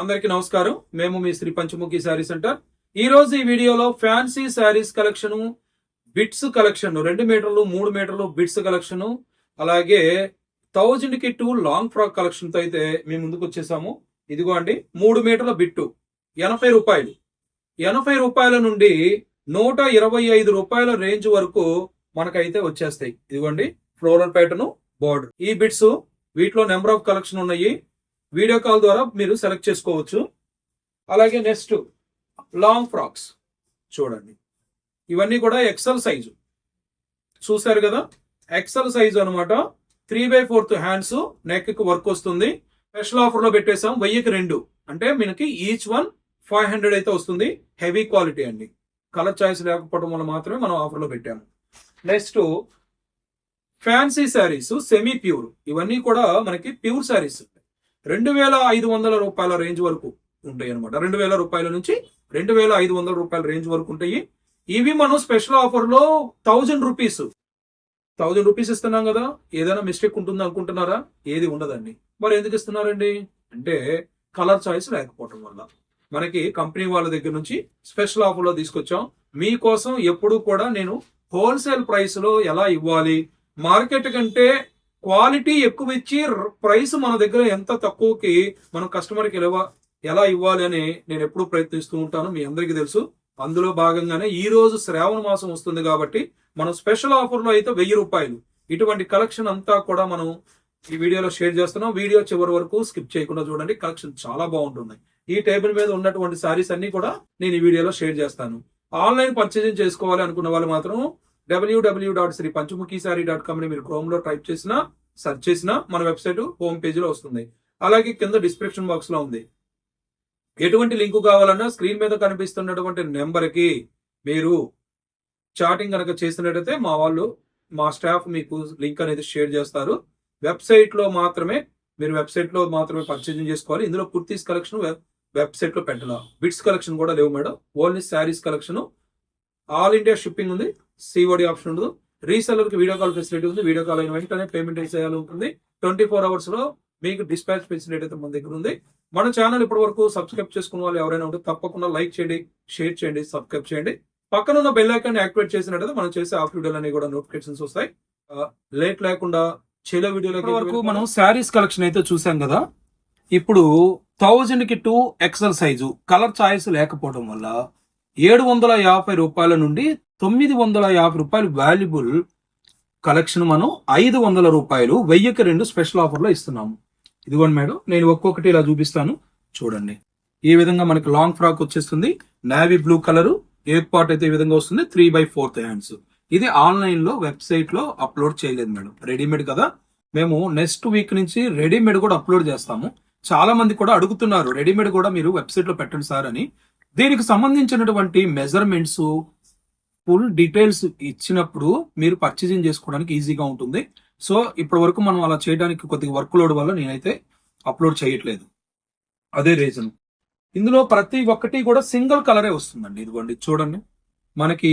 అందరికీ నమస్కారం. మేము మీ శ్రీ పంచముఖి శారీ సెంటర్. ఈ రోజు ఈ వీడియోలో fancy sarees collection bits collection రెండు మీటర్లు మూడు మీటర్లు బిట్స్ కలెక్షన్ అలాగే థౌజండ్కి టూ లాంగ్ ఫ్రాక్ కలెక్షన్తో అయితే మేము ముందుకు వచ్చేసాము. ఇదిగో అండి మూడు మీటర్ల బిట్టు ఎనభై రూపాయలు. ఎనభై రూపాయల నుండి నూట ఇరవై ఐదు రూపాయల రేంజ్ వరకు మనకైతే వచ్చేస్తాయి. ఇదిగోండి ఫ్లోరల్ ప్యాటర్న్ బోర్డర్. ఈ బిట్స్ వీటిలో నెంబర్ ఆఫ్ కలెక్షన్ ఉన్నాయి. వీడియో కాల్ ద్వారా మీరు సెలెక్ట్ చేసుకోవచ్చు. అలాగే నెక్స్ట్ లాంగ్ ఫ్రాక్స్. చూడండి. ఇవన్నీ కూడా ఎక్సెల్ సైజు చూసారు కదా? ఎక్సెల్ సైజు అనమాట త్రీ బై ఫోర్త్ హ్యాండ్స్ నెక్కి వర్క్ వస్తుంది. స్పెషల్ ఆఫర్లో పెట్టేసాం వెయ్యికి రెండు. అంటే మనకి ఈచ్ వన్ ఫైవ్ హండ్రెడ్ అయితే వస్తుంది. హెవీ క్వాలిటీ అండి. కలర్ చాయిస్ లేకపోవడం వల్ల మాత్రమే మనం ఆఫర్లో పెట్టాము. Next fancy sarees semi pure ఇవన్నీ కూడా మనకి ప్యూర్ శారీస్ రెండు వేల ఐదు వందల రూపాయల రేంజ్ వరకు ఉంటాయి అనమాట రెండు వేల రూపాయల నుంచి రెండు వేల ఐదు వందల రూపాయల రేంజ్ వరకు ఉంటాయి. ఇవి మనం స్పెషల్ ఆఫర్లో థౌజండ్ రూపీస్ థౌజండ్ రూపీస్ ఇస్తున్నాం కదా. ఏదైనా మిస్టేక్ ఉంటుంది అనుకుంటున్నారా? ఏది ఉండదండి. మరి ఎందుకు ఇస్తున్నారండి? అంటే కలర్ చాయిస్ లేకపోవటం వల్ల. మనకి కంపెనీ వాళ్ళ దగ్గర నుంచి స్పెషల్ ఆఫర్లో తీసుకొచ్చాం. మీకోసం ఎప్పుడు కూడా నేను హోల్సేల్ ప్రైస్లో ఎలా ఇవ్వాలి? మార్కెట్ కంటే క్వాలిటీ ఎక్కువ ఇచ్చి ప్రైస్ మన దగ్గర ఎంత తక్కువకి మనం కస్టమర్కి ఎలా ఎలా ఇవ్వాలి అని నేను ఎప్పుడు ప్రయత్నిస్తూ ఉంటాను. మీ అందరికీ తెలుసు. అందులో భాగంగానే ఈ రోజు శ్రావణ మాసం వస్తుంది కాబట్టి మనం స్పెషల్ ఆఫర్లో అయితే వెయ్యి రూపాయలు. ఇటువంటి కలెక్షన్ అంతా కూడా మనం ఈ వీడియోలో షేర్ చేస్తున్నాం. వీడియో చివరి వరకు స్కిప్ చేయకుండా చూడండి. కలెక్షన్ చాలా బాగుంటున్నాయి. ఈ టేబుల్ మీద ఉన్నటువంటి సారీస్ అన్ని కూడా నేను ఈ వీడియోలో షేర్ చేస్తాను. ఆన్లైన్ పర్చేసింగ్ చేసుకోవాలి అనుకున్న వాళ్ళు మాత్రం WW dot Shri Panchamukhi saree dot కామ్ని మీరు క్రోమ్లో టైప్ చేసినా సెర్చ్ చేసినా మన వెబ్సైట్ హోమ్ పేజ్లో వస్తుంది. అలాగే కింద డిస్క్రిప్షన్ బాక్స్లో ఉంది. ఎటువంటి లింక్ కావాలన్నా స్క్రీన్ మీద కనిపిస్తున్నటువంటి నెంబర్కి మీరు చాటింగ్ కనుక చేసినట్టయితే మా వాళ్ళు మా స్టాఫ్ మీకు లింక్ అనేది షేర్ చేస్తారు. వెబ్సైట్లో మాత్రమే మీరు వెబ్సైట్లో మాత్రమే పర్చేజింగ్ చేసుకోవాలి. ఇందులో కుర్తీస్ కలెక్షన్ వెబ్సైట్లో పెట్టాల. బిట్స్ కలెక్షన్ కూడా లేవు madam. Only sarees collection all India shipping ఉంది సిఓడి ఆప్షన్ ఉండదు. రీసెలర్కి వీడియో కాల్ ఫెసిలిటీ ఉంది వీడియో కాల్ అయిన వెంటనే పేమెంట్ చేయాలి ఉంటుంది ట్వంటీ ఫోర్ అవర్స్లో మీకు డిస్పాచ్ ఫెసిలిటీ అయితే మన దగ్గర ఉంది. మన ఛానల్ ఇప్పటి వరకు సబ్స్క్రైబ్ చేసుకున్న వాళ్ళు ఎవరైనా ఉంటే తప్పకుండా లైక్ చేయండి షేర్ చేయండి సబ్స్క్రైబ్ చేయండి. పక్కన ఉన్న బెల్ ఐకాన్ యాక్టివేట్ చేసినట్టయితే మనం చేసే ఆఫ్ వీడియోలన్నీ కూడా నోటిఫికేషన్స్ వస్తాయి. లేట్ లేకుండా చేలో వీడియోలో వరకు మనం శారీస్ కలెక్షన్ అయితే చూసాం కదా. ఇప్పుడు థౌజండ్కి two XL size colour choice లేకపోవడం వల్ల ఏడు వందల యాభై రూపాయల నుండి తొమ్మిది వందల యాభై రూపాయలు వాల్యుబుల్ కలెక్షన్ మనం ఐదు వందల రూపాయలు వెయ్యికి రెండు స్పెషల్ ఆఫర్లో ఇస్తున్నాము. ఇదిగోండి మేడం నేను ఒక్కొక్కటి ఇలా చూపిస్తాను. చూడండి. ఈ విధంగా మనకి లాంగ్ ఫ్రాక్ వచ్చేస్తుంది. నావీ బ్లూ కలర్ ఏక్ పార్ట్ అయితే ఈ విధంగా వస్తుంది. త్రీ బై ఫోర్త్ హ్యాండ్స్ ఇది ఆన్లైన్లో వెబ్సైట్లో అప్లోడ్ చేయలేదు మేడం. రెడీమేడ్ కదా? మేము నెక్స్ట్ వీక్ నుంచి రెడీమేడ్ కూడా అప్లోడ్ చేస్తాము. చాలా మంది కూడా అడుగుతున్నారు రెడీమేడ్ కూడా మీరు వెబ్సైట్లో పెట్టండి సార్ అని. దీనికి సంబంధించినటువంటి మెజర్మెంట్స్ ఫుల్ డీటెయిల్స్ ఇచ్చినప్పుడు మీరు పర్చేసింగ్ చేసుకోవడానికి ఈజీగా ఉంటుంది. సో ఇప్పటి వరకు మనం అలా చేయడానికి కొద్దిగా వర్క్ లోడ్ వల్ల నేనైతే అప్లోడ్ చేయట్లేదు. అదే రీజన్ ఇందులో ప్రతి ఒక్కటి కూడా సింగిల్ కలరే వస్తుందండి. ఇదిగోండి చూడండి. మనకి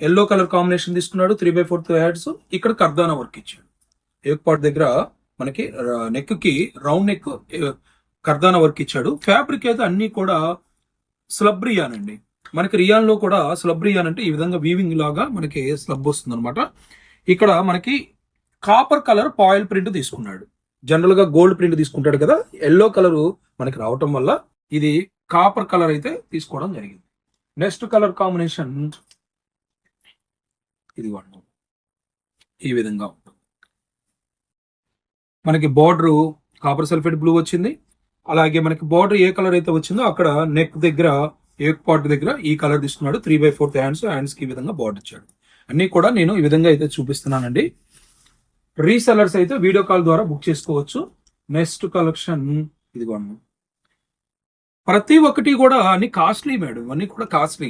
ఎల్లో కలర్ కాంబినేషన్ తీసుకున్నాడు త్రీ బై ఫోర్త్ హ్యాడ్స్ ఇక్కడ కర్దానా వర్క్ ఇచ్చాడు. ఏక్ పార్ట్ దగ్గర మనకి uh, నెక్కి round neck uh, kardana work ఇచ్చాడు. ఫ్యాబ్రిక్ అయితే అన్ని కూడా స్లబ్ రియాన్ అండి మనకి రియాన్లో కూడా స్లబ్ రియాన్ అంటే ఈ విధంగా వీవింగ్ లాగా మనకి స్లబ్ వస్తుంది అనమాట ఇక్కడ మనకి కాపర్ కలర్ పాయిల్ ప్రింట్ తీసుకున్నాడు. జనరల్గా గోల్డ్ ప్రింట్ తీసుకుంటాడు కదా ఎల్లో కలర్ మనకి రావటం వల్ల ఇది కాపర్ కలర్ అయితే తీసుకోవడం జరిగింది. నెక్స్ట్ కలర్ కాంబినేషన్ ఇది ఈ విధంగా ఉంటుంది. మనకి బార్డరు కాపర్ సల్ఫేట్ బ్లూ వచ్చింది. అలాగే మనకి బార్డర్ ఏ కలర్ అయితే వచ్చిందో అక్కడ నెక్ దగ్గర ఏక్ పార్ట్ దగ్గర ఈ కలర్ తీసుకున్నాడు. త్రీ బై ఫోర్త్ హ్యాండ్స్ హ్యాండ్స్కి ఈ విధంగా బార్డర్ ఇచ్చాడు. అన్ని కూడా నేను ఈ విధంగా అయితే చూపిస్తున్నానండి. రీసెలర్స్ అయితే వీడియో కాల్ ద్వారా బుక్ చేసుకోవచ్చు. నెక్స్ట్ కలెక్షన్ ఇదిగో ప్రతి ఒక్కటి కూడా అన్ని కాస్ట్లీ మేడం అన్ని కూడా కాస్ట్లీ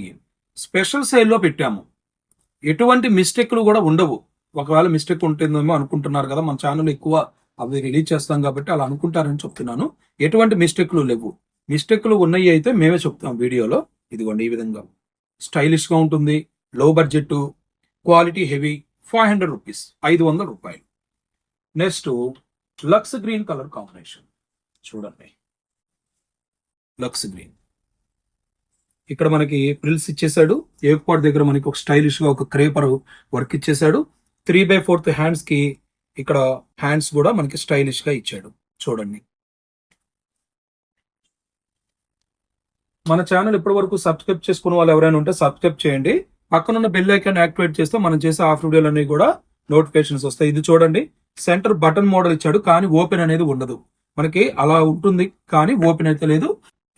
స్పెషల్ సైల్లో పెట్టాము. ఎటువంటి మిస్టేక్లు కూడా ఉండవు. ఒకవేళ మిస్టేక్ ఉంటుందేమో అనుకుంటున్నారు కదా మన ఛానల్ ఎక్కువ అవి రిలీజ్ చేస్తాం కాబట్టి అలా అనుకుంటారని చెప్తున్నాను. ఎటువంటి మిస్టేక్లు లేవు. మిస్టేక్లు ఉన్నాయి అయితే మేమే చెప్తాం వీడియోలో. ఇదిగోండి ఈ విధంగా. స్టైలిష్గా ఉంటుంది. Low budget quality heavy five hundred rupees ఐదు వందల రూపాయలు. నెక్స్ట్ లక్స్ గ్రీన్ కలర్ కాంబినేషన్ చూడండి. లక్స్ గ్రీన్ ఇక్కడ మనకి ప్రిల్స్ ఇచ్చేసాడు ఏర్పాటు దగ్గర మనకి ఒక స్టైలిష్గా ఒక క్రేపర్ వర్క్ ఇచ్చేసాడు త్రీ బై ఫోర్త్ హ్యాండ్స్కి ఇక్కడ హ్యాండ్స్ కూడా మనకి స్టైలిష్గా ఇచ్చాడు. చూడండి. మన ఛానల్ ఇప్పటి వరకు సబ్స్క్రైబ్ చేసుకున్న వాళ్ళు ఎవరైనా ఉంటే సబ్స్క్రైబ్ చేయండి. పక్కనున్న బెల్ ఐకాన్ యాక్టివేట్ చేస్తే మనం చేసే ఆఫ్ వీడియోలన్నీ కూడా నోటిఫికేషన్స్ వస్తాయి. ఇది చూడండి. సెంటర్ బటన్ మోడల్ ఇచ్చాడు కానీ ఓపెన్ అనేది ఉండదు. మనకి అలా ఉంటుంది కానీ ఓపెన్ అయితే లేదు.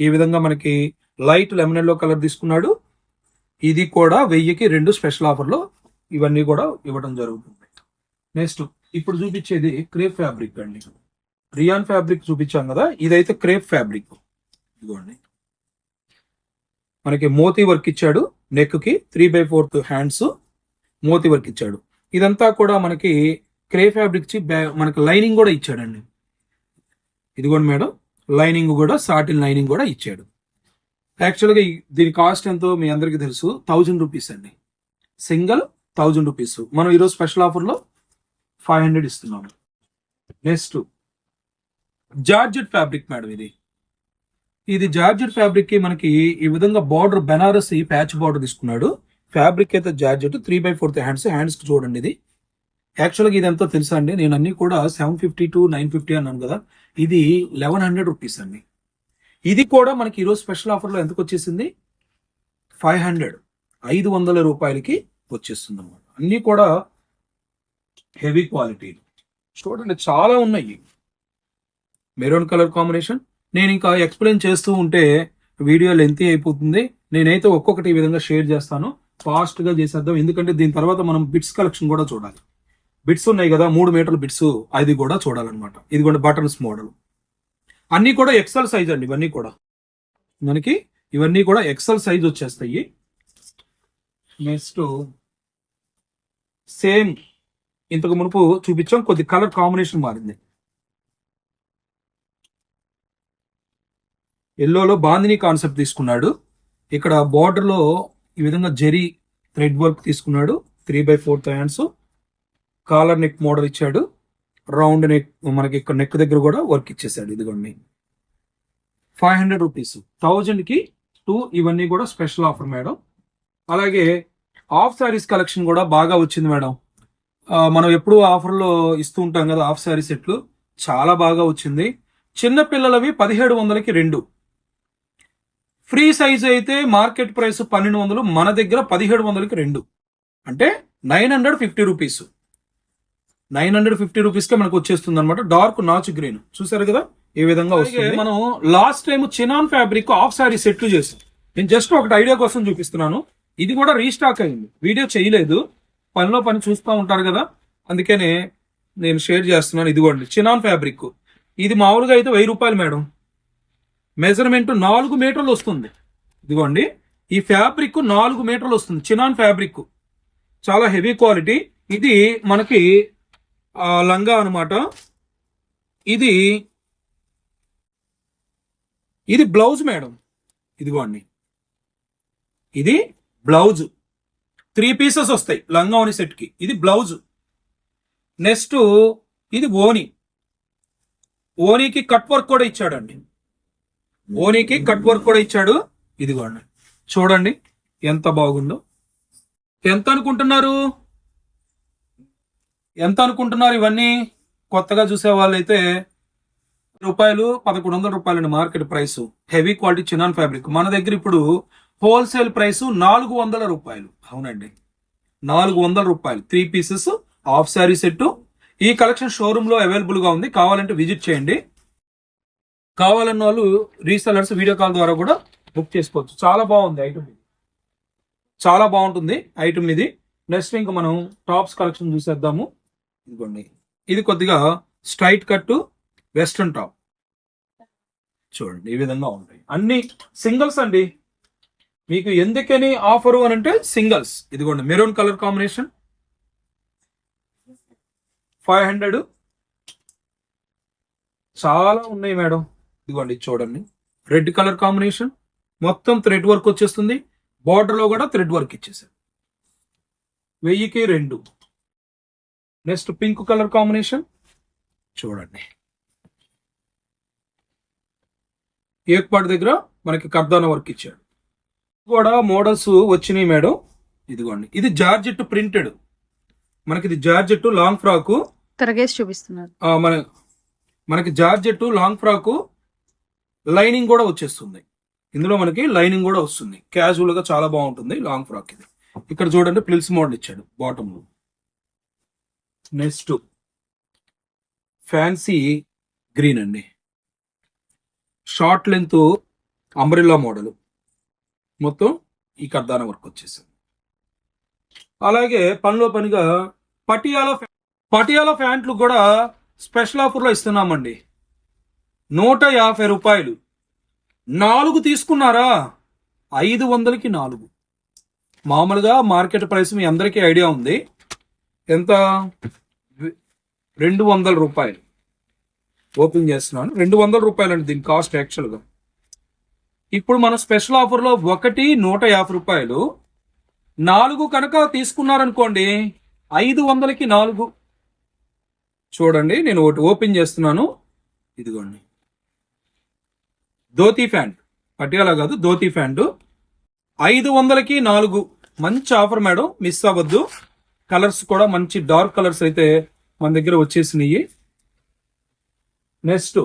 ఈ విధంగా మనకి లైట్ లెమన్ ఎల్లో కలర్ తీసుకున్నాడు. ఇది కూడా వెయ్యికి రెండు స్పెషల్ ఆఫర్లో ఇవన్నీ కూడా ఇవ్వడం జరుగుతుంది. నెక్స్ట్ ఇప్పుడు చూపించేది క్రేప్ ఫ్యాబ్రిక్ అండి. రియాన్ ఫ్యాబ్రిక్ చూపించాం కదా ఇదైతే క్రేప్ ఫ్యాబ్రిక్. ఇదిగోండి. మనకి మోతీ వర్క్ ఇచ్చాడు నెక్కి త్రీ బై ఫోర్త్ హ్యాండ్స్ మోతీ వర్క్ ఇచ్చాడు. ఇదంతా కూడా మనకి క్రే ఫ్యాబ్రిక్ ఇచ్చి మనకి లైనింగ్ కూడా ఇచ్చాడండి. ఇదిగోండి మేడం లైనింగ్ కూడా సాటిన్ లైనింగ్ కూడా ఇచ్చాడు. యాక్చువల్గా దీని కాస్ట్ ఎంతో మీ అందరికీ తెలుసు థౌజండ్ రూపీస్ అండి. సింగిల్ థౌజండ్ రూపీస్ మనం ఈరోజు స్పెషల్ ఆఫర్లో ఫైవ్ హండ్రెడ్ ఇస్తున్నాము. నెక్స్ట్ జార్జెట్ ఫ్యాబ్రిక్ మేడం ఇది. ఇది జార్జెట్ ఫ్యాబ్రిక్కి మనకి ఈ విధంగా బార్డర్ బెనారస్ ప్యాచ్ బార్డర్ తీసుకున్నాడు. ఫ్యాబ్రిక్ అయితే georgette three by fourth hands హ్యాండ్స్కి చూడండి ఇది. యాక్చువల్గా ఇది ఎంతో తెలుసా అండి? నేను అన్ని కూడా seven fifty to nine fifty అన్నాను కదా? ఇది లెవెన్ హండ్రెడ్ రూపీస్ అండి. ఇది కూడా మనకి ఈరోజు స్పెషల్ ఆఫర్లో ఎందుకు వచ్చేసింది? ఫైవ్ హండ్రెడ్ ఐదు వందల రూపాయలకి వచ్చేస్తుంది అన్నమాట. అన్నీ కూడా హెవీ క్వాలిటీ చూడండి చాలా ఉన్నాయి. Maroon colour combination. నేను ఇంకా ఎక్స్ప్లెయిన్ చేస్తూ ఉంటే వీడియో లెంతీ అయిపోతుంది. నేనైతే ఒక్కొక్కటి ఈ విధంగా షేర్ చేస్తాను. ఫాస్ట్గా చేసేద్దాం. ఎందుకంటే దీని తర్వాత మనం బిట్స్ కలెక్షన్ కూడా చూడాలి. బిట్స్ ఉన్నాయి కదా మూడు మీటర్ల బిట్స్ అది కూడా చూడాలన్నమాట. ఇది కూడా బటన్స్ మోడల్. అన్నీ కూడా ఎక్సెల్ సైజ్ అండి ఇవన్నీ కూడా. మనకి ఇవన్నీ కూడా ఎక్సెల్ సైజ్ వచ్చేస్తాయి. నెక్స్ట్ సేమ్ ఇంతకు మునుపు చూపించాం కొద్ది కలర్ కాంబినేషన్ మారింది. ఎల్లోలో బాందిని కాన్సెప్ట్ తీసుకున్నాడు. ఇక్కడ బార్డర్లో ఈ విధంగా జెరీ థ్రెడ్ వర్క్ తీసుకున్నాడు. Three by four hands collar neck model ఇచ్చాడు. రౌండ్ నెక్ మనకి ఇక్కడ నెక్ దగ్గర కూడా వర్క్ ఇచ్చేసాడు ఇదిగోండి. ఫైవ్ హండ్రెడ్ రూపీస్ థౌజండ్కి టూ ఇవన్నీ కూడా స్పెషల్ ఆఫర్ మేడం. అలాగే ఆఫ్ సారీస్ కలెక్షన్ కూడా బాగా వచ్చింది మేడం. మనం ఎప్పుడు ఆఫర్లో ఇస్తూ ఉంటాం కదా ఆఫ్ సారీ సెట్లు. చాలా బాగా వచ్చింది. చిన్న పిల్లలవి పదిహేడు వందలకి రెండు. ఫ్రీ సైజ్ అయితే మార్కెట్ ప్రైస్ పన్నెండు వందలు మన దగ్గర పదిహేడు వందలకి రెండు. అంటే nine hundred fifty rupees. Nine hundred fifty rupees కే మనకు వచ్చేస్తుంది అనమాట డార్క్ నాచ్ గ్రీన్. చూసారు కదా? ఈ విధంగా వస్తుంది? మనం last time chinon fabric half saree సెట్లు చేసాం. నేను జస్ట్ ఒకటి ఐడియా కోసం చూపిస్తున్నాను. ఇది కూడా రీస్టాక్ అయింది. వీడియో చేయలేదు. పనిలో పని చూస్తూ ఉంటారు కదా? అందుకనే నేను షేర్ చేస్తున్నాను ఇదిగోండి. Chinon fabric. ఇది మామూలుగా అయితే వెయ్యి రూపాయలు మేడం. మెజర్మెంట్ నాలుగు మీటర్లు వస్తుంది. ఇదిగోండి. ఈ ఫ్యాబ్రిక్ నాలుగు మీటర్లు వస్తుంది. Chinon fabric. చాలా హెవీ క్వాలిటీ. ఇది మనకి లంగా అన్నమాట. ఇది ఇది బ్లౌజ్ మేడం. ఇదిగోండి. ఇది బ్లౌజ్. త్రీ పీసెస్ వస్తాయి లంగా ఓని ఇది బ్లౌజ్. నెక్స్ట్ ఇది ఓని ఓనీకి కట్ వర్క్ కూడా ఇచ్చాడండి. ఓనీకి కట్ వర్క్ కూడా ఇచ్చాడు. ఇదిగోండి. చూడండి ఎంత బాగుందో. ఎంత అనుకుంటున్నారు? ఎంత అనుకుంటున్నారు ఇవన్నీ? కొత్తగా చూసే వాళ్ళైతే రూపాయలు పదకొండు వందల రూపాయలండి market price. Heavy quality chinon fabric. మన దగ్గర ఇప్పుడు హోల్సేల్ ప్రైస్ నాలుగు వందల రూపాయలు. అవునండి. నాలుగు వందల రూపాయలు. Three pieces half saree set ఈ కలెక్షన్ షోరూంలో అవైలబుల్గా ఉంది. కావాలంటే విజిట్ చేయండి. కావాలన్న వాళ్ళు రీసెలర్స్ వీడియో కాల్ ద్వారా కూడా బుక్ చేసుకోవచ్చు. చాలా బాగుంది ఐటమ్ ఇది. చాలా బాగుంటుంది ఐటమ్ ఇది. నెక్స్ట్ ఇంకా మనం టాప్స్ కలెక్షన్ చూసేద్దాము. ఇదిగోండి. ఇది కొద్దిగా స్ట్రైట్ కట్ వెస్ట్రన్ టాప్. చూడండి ఈ విధంగా ఉంటాయి. అన్ని సింగిల్స్ అండి. మీకు ఎందుకని ఆఫరు అని అంటే సింగిల్స్. ఇదిగోండి maroon colour combination. Five hundred. చాలా ఉన్నాయి మేడం. ఇదిగోండి ఇది చూడండి. Red colour combination. మొత్తం థ్రెడ్ వర్క్ వచ్చేస్తుంది. బార్డర్లో కూడా థ్రెడ్ వర్క్ ఇచ్చేసారు. వెయ్యికి రెండు. Next pink colour combination. చూడండి. ఏక్పాటి దగ్గర మనకి కర్దాన వర్క్ ఇచ్చాడు కూడా మోడల్స్ వచ్చినాయి మేడం. ఇదిగోండి. ఇది జార్జెట్ ప్రింటెడ్. మనకి ఇది జార్జెట్ లాంగ్ ఫ్రాకు. తిరగేసి చూపిస్తున్నారు. మన మనకి జార్జెట్ లాంగ్ ఫ్రాకు లైనింగ్ కూడా వచ్చేస్తుంది. ఇందులో మనకి లైనింగ్ కూడా వస్తుంది. క్యాజువల్గా చాలా బాగుంటుంది లాంగ్ ఫ్రాక్ ఇది. ఇక్కడ చూడండి ప్లిల్స్ మోడల్ ఇచ్చాడు బాటమ్లో. నెక్స్ట్ ఫ్యాన్సీ గ్రీన్ అండి. షార్ట్ లెంత్ అంబ్రిల్లా మోడల్ మొత్తం ఈ కర్దాన వర్క్ వచ్చేసింది. అలాగే పనిలో పనిగా పటియాలా పటియాల పటియాలా ప్యాంట్లు కూడా స్పెషల్ ఆఫర్లో ఇస్తున్నామండి. నూట యాభై రూపాయలు. నాలుగు తీసుకున్నారా? ఐదు వందలకి నాలుగు. మామూలుగా మార్కెట్ ప్రైస్ మీ అందరికీ ఐడియా ఉంది. ఎంత? రెండు వందల రూపాయలు. ఓపెన్ చేస్తున్నాను. రెండు వందల రూపాయలు అండి దీని కాస్ట్ యాక్చువల్గా. ఇప్పుడు మన స్పెషల్ ఆఫర్లో ఒకటి నూట యాభై రూపాయలు నాలుగు కనుక తీసుకున్నారనుకోండి ఐదు వందలకి నాలుగు. చూడండి నేను ఒకటి ఓపెన్ చేస్తున్నాను. ఇదిగోండి. ధోతి ఫ్యాంట్ పటియాలా కాదు ధోతి ఫ్యాంటు ఐదు వందలకి నాలుగు. మంచి ఆఫర్ మేడం మిస్ అవ్వద్దు. కలర్స్ కూడా మంచి డార్క్ కలర్స్ అయితే మన దగ్గర వచ్చేసినాయి. Next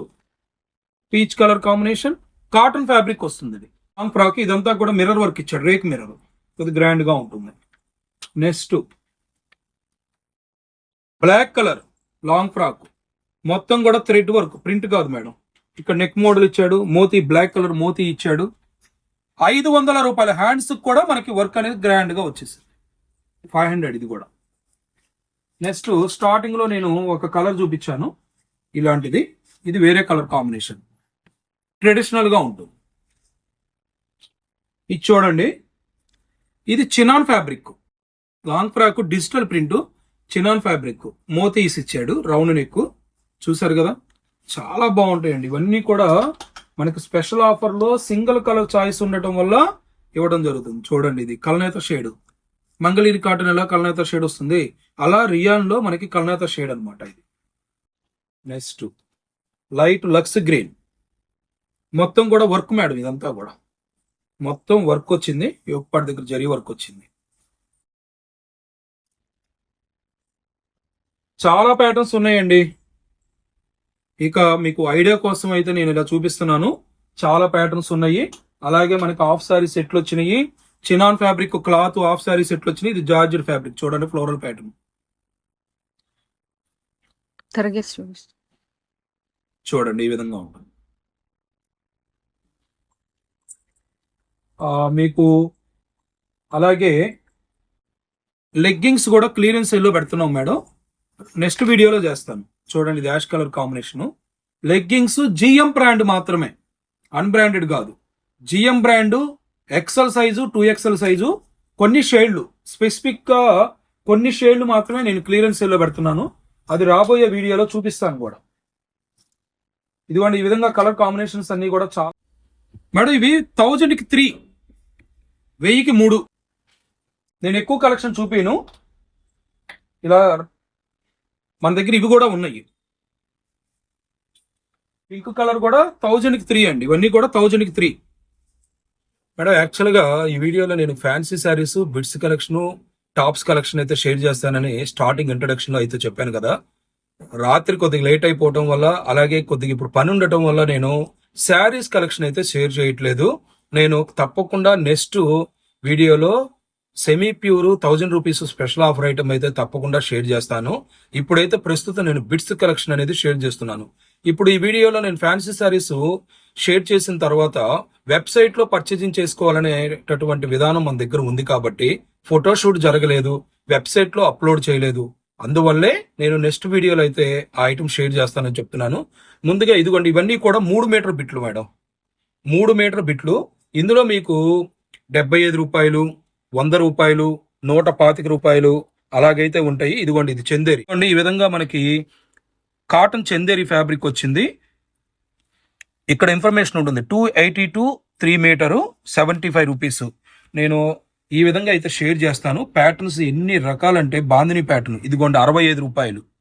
peach colour combination. Cotton fabric వస్తుంది ఇది. లాంగ్ ఫ్రాక్ ఇదంతా కూడా మిర్రర్ వర్క్ ఇచ్చాడు రేక్ మిర్రర్ కొద్ది గ్రాండ్గా ఉంటుంది. Next black colour long frock మొత్తం కూడా థ్రెడ్ వర్క్ ప్రింట్ కాదు మేడం. ఇక్కడ నెక్ మోడల్ ఇచ్చాడు మోతీ బ్లాక్ కలర్ మోతీ ఇచ్చాడు. ఐదు వందల రూపాయల హ్యాండ్స్ కూడా మనకి వర్క్ అనేది గ్రాండ్గా వచ్చేసింది. ఫైవ్ హండ్రెడ్ ఇది కూడా. నెక్స్ట్ స్టార్టింగ్లో నేను ఒక కలర్ చూపించాను. ఇలాంటిది. ఇది వేరే కలర్ కాంబినేషన్ ట్రెడిషనల్గా ఉంటుంది. ఇది చూడండి. ఇది chinon fabric long frock digital print chinon fabric మోతీస్ ఇచ్చాడు రౌండ్ నెక్. చూసారు కదా? చాలా బాగుంటాయండి. ఇవన్నీ కూడా మనకు స్పెషల్ ఆఫర్లో సింగిల్ కలర్ చాయిస్ ఉండటం వల్ల ఇవ్వడం జరుగుతుంది. చూడండి ఇది. కలనేత షేడ్ మంగళగిరి కాటన్ ఎలా కలనేత షేడ్ వస్తుంది? అలా రియాన్లో మనకి కలనేత షేడ్ అనమాట ఇది. నెక్స్ట్ లైట్ లక్స్ గ్రీన్ మొత్తం కూడా వర్క్ మేడం ఇదంతా కూడా. మొత్తం వర్క్ వచ్చింది యొక్కపాటి దగ్గర జరి వర్క్ వచ్చింది. చాలా ప్యాటర్న్స్ ఉన్నాయండి. ఇక మీకు ఐడియా కోసం అయితే నేను ఇలా చూపిస్తున్నాను. చాలా ప్యాటర్న్స్ ఉన్నాయి. అలాగే మనకి హాఫ్ సారీ సెట్లు వచ్చినాయి. Chinon fabric cloth half saree సెట్లు వచ్చినాయి. ఇది జార్జెడ్ ఫ్యాబ్రిక్ చూడండి ఫ్లోరల్ ప్యాటర్న్ చూడండి ఈ విధంగా ఉంటుంది. మీకు అలాగే లెగ్గింగ్స్ కూడా క్లియరెన్స్ సేల్లో పెడుతున్నాం మేడం. నెక్స్ట్ వీడియోలో చేస్తాను. చూడండి ash colour combination. Leggings GM brand మాత్రమే. అన్బ్రాండెడ్ కాదు. GM brand XL size two XL size కొన్ని షేడ్లు. స్పెసిఫిక్గా కొన్ని షేడ్లు మాత్రమే నేను క్లియరెన్స్లో పెడుతున్నాను. అది రాబోయే వీడియోలో చూపిస్తాను కూడా. ఇదిగోండి ఈ విధంగా కలర్ కాంబినేషన్స్ అన్ని కూడా చాలా మేడం ఇవి థౌజండ్కి త్రీ. వెయ్యికి మూడు. నేను ఎక్కువ కలెక్షన్ చూపిను ఇలా మన దగ్గర ఇవి కూడా ఉన్నాయి. పింక్ కలర్ కూడా థౌజండ్కి త్రీ అండి. ఇవన్నీ కూడా థౌజండ్కి త్రీ. మేడం యాక్చువల్గా ఈ వీడియోలో నేను fancy sarees bits collection tops collection అయితే షేర్ చేస్తానని స్టార్టింగ్ ఇంట్రడక్షన్లో అయితే చెప్పాను కదా. రాత్రి కొద్దిగా లేట్ అయిపోవటం వల్ల అలాగే కొద్దిగా ఇప్పుడు పని ఉండటం వల్ల నేను శారీస్ కలెక్షన్ అయితే షేర్ చేయట్లేదు. నేను తప్పకుండా నెక్స్ట్ వీడియోలో semi pure thousand rupees special offer item అయితే తప్పకుండా షేర్ చేస్తాను. ఇప్పుడైతే ప్రస్తుతం నేను బిట్స్ కలెక్షన్ అనేది షేర్ చేస్తున్నాను. ఇప్పుడు ఈ వీడియోలో నేను ఫ్యాన్సీ శారీస్ షేర్ చేసిన తర్వాత వెబ్సైట్లో పర్చేజింగ్ చేసుకోవాలనేటటువంటి విధానం మన దగ్గర ఉంది కాబట్టి ఫోటోషూట్ జరగలేదు వెబ్సైట్లో అప్లోడ్ చేయలేదు. అందువల్లే నేను నెక్స్ట్ వీడియోలో అయితే ఆ ఐటమ్ షేర్ చేస్తానని చెప్తున్నాను. ముందుగా ఇదిగోండి ఇవన్నీ కూడా మూడు మీటర్ బిట్లు మేడం. మూడు మీటర్ బిట్లు ఇందులో మీకు డెబ్బై ఐదు రూపాయలు వంద రూపాయలు నూట పాతిక రూపాయలు అలాగైతే ఉంటాయి. ఇదిగోండి ఇది చందేరి. ఈ విధంగా మనకి కాటన్ చందేరి ఫ్యాబ్రిక్ వచ్చింది. ఇక్కడ ఇన్ఫర్మేషన్ ఉంటుంది. Two eighty two three metre seventy five rupees. నేను ఈ విధంగా అయితే షేర్ చేస్తాను. ప్యాటర్న్స్ ఎన్ని రకాలంటే బాందిని ప్యాటర్న్. ఇదిగోండి అరవై ఐదు రూపాయలు.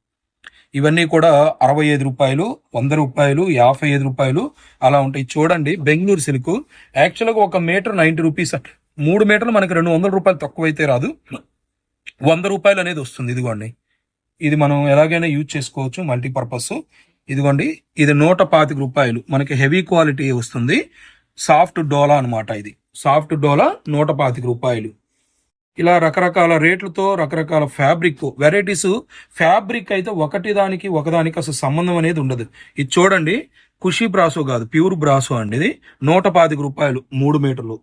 ఇవన్నీ కూడా అరవై ఐదు రూపాయలు వంద రూపాయలు యాభై ఐదు రూపాయలు అలా ఉంటాయి. చూడండి బెంగళూరు సిల్క్. యాక్చువల్గా ఒక మీటర్ నైంటీ రూపీస్ మూడు మీటర్లు మనకి రెండు వందల రూపాయలు తక్కువైతే రాదు. వంద రూపాయలు అనేది వస్తుంది. ఇదిగోండి. ఇది మనం ఎలాగైనా యూజ్ చేసుకోవచ్చు మల్టీపర్పస్. ఇదిగోండి ఇది నూట పాతిక రూపాయలు. మనకి హెవీ క్వాలిటీ వస్తుంది. సాఫ్ట్ డోలా అన్నమాట ఇది. సాఫ్ట్ డోలా నూట పాతిక రూపాయలు. ఇలా రకరకాల రేట్లతో రకరకాల ఫ్యాబ్రిక్ వెరైటీస్ ఫ్యాబ్రిక్ అయితే ఒకటి దానికి ఒకదానికి అసలు సంబంధం అనేది ఉండదు. ఇది చూడండి ఖుషి బ్రాసో కాదు ప్యూర్ బ్రాసో అండి ఇది. నూట పాతిక రూపాయలు మూడు మీటర్లు.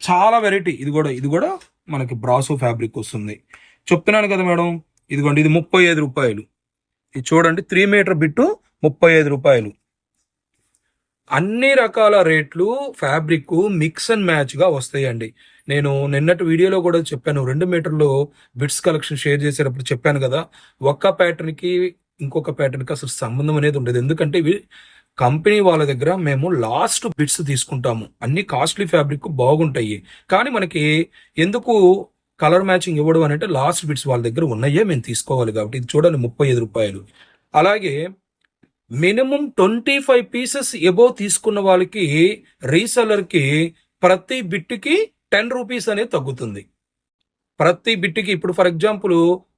చాలా వెరైటీ. ఇది కూడా ఇది కూడా మనకి బ్రాసో ఫ్యాబ్రిక్ వస్తుంది. చెప్తున్నాను కదా మేడం ఇదిగోండి ఇది ముప్పై ఐదు రూపాయలు. ఇది చూడండి త్రీ మీటర్ బిట్టు ముప్పై ఐదు రూపాయలు. అన్ని రకాల రేట్లు ఫ్యాబ్రిక్ మిక్స్ అండ్ మ్యాచ్గా వస్తాయండి. నేను నిన్నటి వీడియోలో కూడా చెప్పాను రెండు మీటర్లు బిట్స్ కలెక్షన్ షేర్ చేసేటప్పుడు చెప్పాను కదా ఒక్క ప్యాటర్న్కి ఇంకొక ప్యాటర్న్కి అసలు సంబంధం అనేది ఉండదు. ఎందుకంటే ఇవి కంపెనీ వాళ్ళ దగ్గర మేము లాస్ట్ బిట్స్ తీసుకుంటాము. అన్ని కాస్ట్లీ ఫ్యాబ్రిక్ బాగుంటాయి. కానీ మనకి ఎందుకు కలర్ మ్యాచింగ్ ఇవ్వడం అని అంటే లాస్ట్ బిట్స్ వాళ్ళ దగ్గర ఉన్నాయే మేము తీసుకోవాలి కాబట్టి. ఇది చూడండి ముప్పై ఐదు రూపాయలు. అలాగే minimum twenty five pieces above తీసుకున్న వాళ్ళకి రీసెలర్కి ప్రతి బిట్టుకి టెన్ రూపీస్ అనేది తగ్గుతుంది. ప్రతి బిట్కి ఇప్పుడు ఫర్ ఎగ్జాంపుల్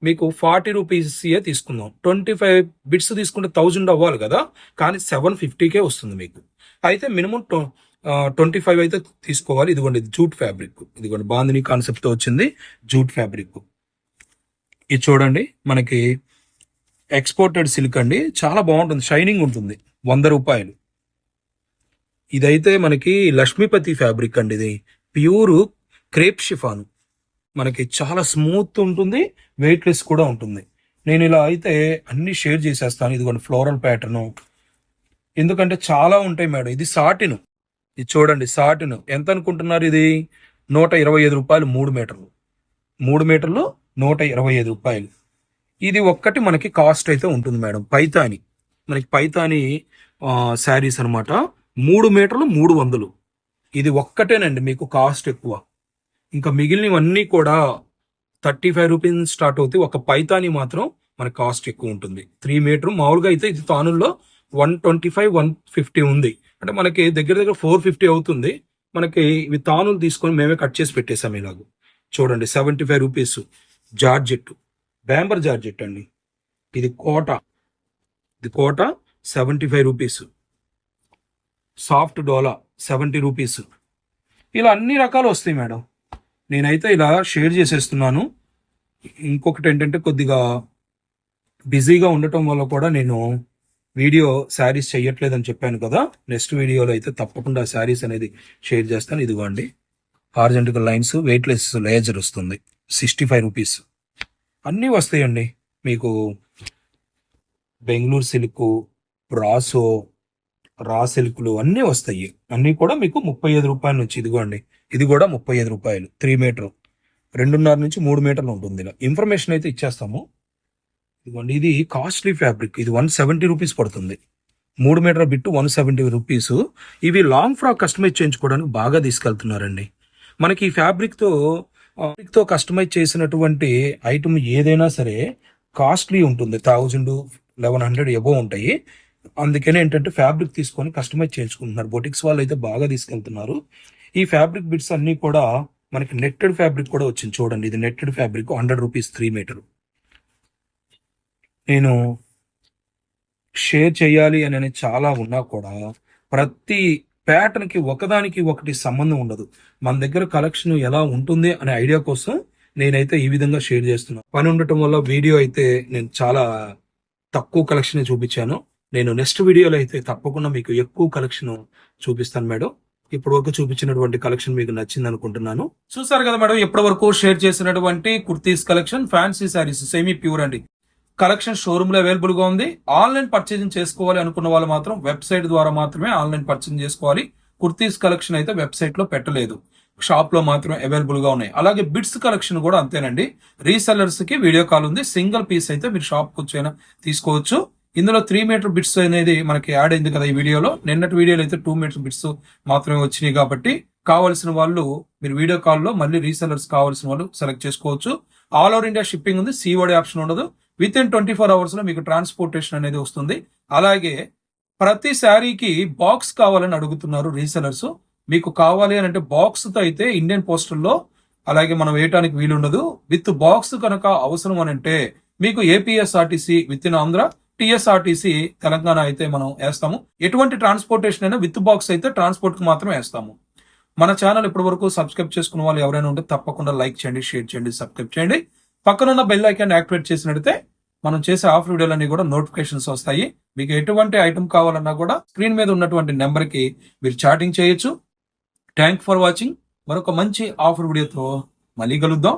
మీకు ఫార్టీ రూపీస్ తీసుకుందాం. ట్వంటీ ఫైవ్ బిట్స్ తీసుకుంటే థౌజండ్ అవ్వాలి కదా కానీ సెవెన్ ఫిఫ్టీకే వస్తుంది మీకు. అయితే మినిమం ట్వంటీ ఫైవ్ అయితే తీసుకోవాలి. ఇదిగోండి ఇది జూట్ ఫ్యాబ్రిక్. ఇదిగోండి బాందిని కాన్సెప్ట్తో వచ్చింది జూట్ ఫ్యాబ్రిక్. ఇది చూడండి మనకి ఎక్స్పోర్టెడ్ సిల్క్ అండి. చాలా బాగుంటుంది. షైనింగ్ ఉంటుంది. వంద రూపాయలు. ఇదైతే మనకి లక్ష్మీపతి ఫ్యాబ్రిక్ అండి ఇది. Pure crepe chiffon. మనకి చాలా స్మూత్ ఉంటుంది. వెయిట్లెస్ కూడా ఉంటుంది. నేను ఇలా అయితే అన్ని షేర్ చేసేస్తాను. ఇదిగోండి ఫ్లోరల్ ప్యాటర్ను. ఎందుకంటే చాలా ఉంటాయి మేడం. ఇది సాటిను. ఇది చూడండి సాటిను. ఎంత అనుకుంటున్నారు ఇది? నూట ఇరవై ఐదు రూపాయలు మూడు మీటర్లు. మూడు మీటర్లు నూట ఇరవై ఐదు రూపాయలు. ఇది ఒక్కటి మనకి కాస్ట్ అయితే ఉంటుంది మేడం. పైతాని. మనకి పైతాని శారీస్ అనమాట మూడు మీటర్లు మూడు వందలు. ఇది ఒక్కటేనండి మీకు కాస్ట్ ఎక్కువ. ఇంకా మిగిలినవన్నీ కూడా థర్టీ ఫైవ్ రూపీస్ స్టార్ట్ అవుతాయి. ఒక పైతాని మాత్రం మన కాస్ట్ ఎక్కువ ఉంటుంది. త్రీ మీటర్ మామూలుగా అయితే ఇది తానుల్లో one twenty five one fifty ఉంది. అంటే మనకి దగ్గర దగ్గర ఫోర్ ఫిఫ్టీ అవుతుంది. మనకి ఇవి తానులు తీసుకొని మేమే కట్ చేసి పెట్టేసాం ఇలాగ. చూడండి సెవెంటీ ఫైవ్ రూపీస్ జార్జెట్టు. బ్యాంబర్ జార్జెట్ అండి. ఇది కోట ఇది Kota seventy five rupees soft డోలా సెవెంటీ రూపీస్ ఇలా అన్ని రకాలు వస్తాయి మేడం. నేనైతే ఇలా షేర్ చేసేస్తున్నాను. ఇంకొకటి ఏంటంటే కొద్దిగా బిజీగా ఉండటం వల్ల కూడా నేను వీడియో శారీస్ చేయట్లేదని చెప్పాను కదా. నెక్స్ట్ వీడియోలో అయితే తప్పకుండా శారీస్ అనేది షేర్ చేస్తాను. ఇదిగోండి. హార్జెంటికల్ లైన్స్ వెయిట్లెస్ లేజర్ వస్తుంది. సిక్స్టీ ఫైవ్ రూపీస్ అన్నీ వస్తాయండి. మీకు బెంగళూరు సిల్క్ రాసో రా సిల్క్లు అన్నీ వస్తాయి. అన్నీ కూడా మీకు ముప్పై ఐదు రూపాయల నుంచి ఇదిగోండి. ఇది కూడా ముప్పై ఐదు రూపాయలు. Three meter. రెండున్నర నుంచి మూడు మీటర్లు ఉంటుంది ఇలా. ఇన్ఫర్మేషన్ అయితే ఇచ్చేస్తాము. ఇదిగోండి ఇది కాస్ట్లీ ఫ్యాబ్రిక్. ఇది వన్ సెవెంటీ రూపీస్ పడుతుంది. మూడు meter bit one seventy rupees. ఇవి లాంగ్ ఫ్రాక్ కస్టమైజ్ చేయించుకోవడానికి బాగా తీసుకెళ్తున్నారండి. మనకి ఈ ఫ్యాబ్రిక్తో తో కస్టమైజ్ చేసినటువంటి ఐటమ్ ఏదైనా సరే కాస్ట్లీ ఉంటుంది. థౌజండ్ లెవెన్ హండ్రెడ్ ఎబో ఉంటాయి. అందుకనే ఏంటంటే ఫ్యాబ్రిక్ తీసుకొని కస్టమైజ్ చేయించుకుంటున్నారు. బొటిక్స్ వాళ్ళు అయితే బాగా తీసుకెళ్తున్నారు. ఈ ఫ్యాబ్రిక్ బిట్స్ అన్ని కూడా మనకి నెట్టెడ్ ఫ్యాబ్రిక్ కూడా వచ్చింది చూడండి. ఇది netted fabric hundred rupees three meter నేను షేర్ చేయాలి అని అని చాలా ఉన్నా కూడా ప్రతి ప్యాటర్న్కి ఒకదానికి ఒకటి సంబంధం ఉండదు. మన దగ్గర కలెక్షన్ ఎలా ఉంటుంది అనే ఐడియా కోసం నేనైతే ఈ విధంగా షేర్ చేస్తున్నాను పని ఉండటం వల్ల వీడియో అయితే నేను చాలా తక్కువ కలెక్షన్ చూపించాను. నేను నెక్స్ట్ వీడియోలో అయితే తప్పకుండా మీకు ఎక్కువ కలెక్షన్ చూపిస్తాను మేడం. ఇప్పటి వరకు చూపించినటువంటి కలెక్షన్ మీకు నచ్చింది అనుకుంటున్నాను. చూసారు కదా మేడం ఇప్పటి వరకు షేర్ చేసినటువంటి kurtis collection fancy saris semi pure అండి. కలెక్షన్ షోరూంలో అవైలబుల్గా ఉంది. ఆన్లైన్ పర్చేసింగ్ చేసుకోవాలి అనుకున్న వాళ్ళు మాత్రం వెబ్సైట్ ద్వారా మాత్రమే ఆన్లైన్ పర్చేసింగ్ చేసుకోవాలి. కుర్తీస్ కలెక్షన్ అయితే వెబ్సైట్లో పెట్టలేదు. షాప్లో మాత్రమే అవైలబుల్గా ఉన్నాయి. అలాగే బిట్స్ కలెక్షన్ కూడా అంతేనండి. రీసెల్లర్స్కి వీడియో కాల్ ఉంది. సింగిల్ పీస్ అయితే మీరు షాప్కి వచ్చైనా తీసుకోవచ్చు. ఇందులో త్రీ మీటర్ బిట్స్ అనేది మనకి యాడ్ అయింది కదా ఈ వీడియోలో. నిన్నటి వీడియోలో అయితే టూ మీటర్ బిట్స్ మాత్రమే వచ్చినాయి కాబట్టి కావాల్సిన వాళ్ళు మీరు వీడియో కాల్లో మళ్ళీ రీసెల్లర్స్ కావాల్సిన వాళ్ళు సెలెక్ట్ చేసుకోవచ్చు. ఆల్ ఓవర్ ఇండియా షిప్పింగ్ ఉంది. సీఓడి ఆప్షన్ ఉండదు. విత్ ఇన్ ట్వంటీ ఫోర్ అవర్స్లో మీకు ట్రాన్స్పోర్టేషన్ అనేది వస్తుంది. అలాగే ప్రతి శారీకి బాక్స్ కావాలని అడుగుతున్నారు రీసెలర్స్ మీకు కావాలి అని అంటే బాక్స్తో అయితే ఇండియన్ పోస్టల్లో అలాగే మనం వేయటానికి వీలుండదు. విత్ బాక్స్ కనుక అవసరం అని అంటే మీకు APSRTC within Andhra TSRTC Telangana అయితే మనం వేస్తాము. ఎటువంటి ట్రాన్స్పోర్టేషన్ అయినా విత్ బాక్స్ అయితే ట్రాన్స్పోర్ట్కి మాత్రమే మాత్రం వేస్తాము. మన ఛానల్ ఇప్పటి వరకు సబ్స్క్రైబ్ చేసుకున్న వాళ్ళు ఎవరైనా ఉంటే తప్పకుండా లైక్ చేయండి షేర్ చేయండి సబ్స్క్రైబ్ చేయండి. పక్కనున్న బెల్ ఐకాన్ యాక్టివేట్ చేసినట్లయితే మనం చేసే ఆఫ్ వీడియోలన్నీ కూడా నోటిఫికేషన్స్ వస్తాయి. మీకు ఎటువంటి ఐటమ్ కావాలన్నా కూడా స్క్రీన్ మీద ఉన్నటువంటి నెంబర్కి మీరు చాటింగ్ చేయొచ్చు. థ్యాంక్ ఫర్ వాచింగ్ మరొక మంచి ఆఫర్ వీడియోతో మళ్ళీ కలుద్దాం.